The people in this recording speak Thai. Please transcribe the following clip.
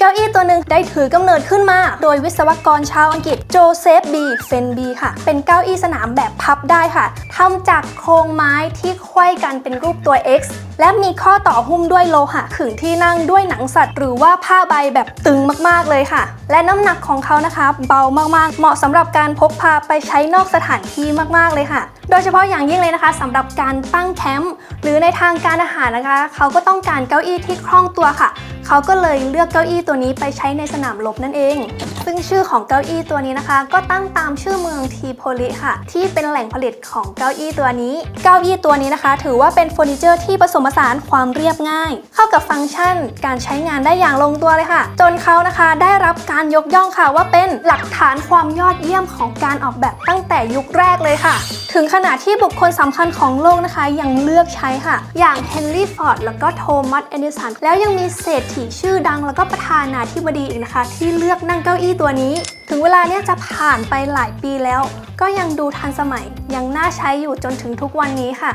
เก้าอี้ตัวหนึ่งได้ถือกำเนิดขึ้นมา โดยวิศวกรชาวอังกฤษโจเซฟบีเฟนบีค่ะ เป็นเก้าอี้สนามแบบพับได้ค่ะทำจากโครงไม้ที่ไขว้กันเป็นรูปตัว X และมีข้อต่อหุ้มด้วยโลหะขึงที่นั่งด้วยหนังสัตว์ หรือว่าผ้าใบแบบตึงมากๆเลยค่ะ และน้ำหนักของเขานะคะ เบามากๆ เหมาะสำหรับการพกพาไปใช้นอกสถานที่มากๆเลยค่ะ โดยเฉพาะอย่างยิ่งเลยนะคะสำหรับการตั้งแคมป์หรือในทางการอาหารนะคะ เขาก็ต้องการเก้าอี้ที่คล่องตัวค่ะ เขาก็เลยเลือกเก้าอี้ตัวนี้ไปใช้ในสนามรบนั่นเอง ซึ่งชื่อของเก้าอี้ตัวนี้นะคะ ก็ตั้งตามชื่อเมืองทีโพลิค่ะ ที่เป็นแหล่งผลิตของเก้าอี้ตัวนี้ เก้าอี้ตัวนี้นะคะ ถือว่าเป็นเฟอร์นิเจอร์ที่ผสมผสานความเรียบง่าย เข้ากับฟังก์ชัน การใช้งานได้อย่างลงตัวเลยค่ะ จนเขานะคะได้รับการยกย่องค่ะว่าเป็นหลักฐานความยอดเยี่ยมของการออกแบบตั้งแต่ยุคแรกเลยค่ะ ถึงขนาดที่บุคคลสำคัญของโลกนะคะยังเลือกใช้ค่ะ อย่างเฮนรี่ฟอร์ดแล้วก็โทมัสเอดิสันแล้วยังมีเศรษฐีชื่อดังแล้วก็ประธานาธิบดีอีกนะคะ ที่เลือกนั่งเก้าอี้ตัวนี้ ถึงเวลาเนี่ยจะผ่านไปหลายปีแล้ว ก็ยังดูทันสมัยยังน่าใช้อยู่จนถึงทุกวันนี้ค่ะ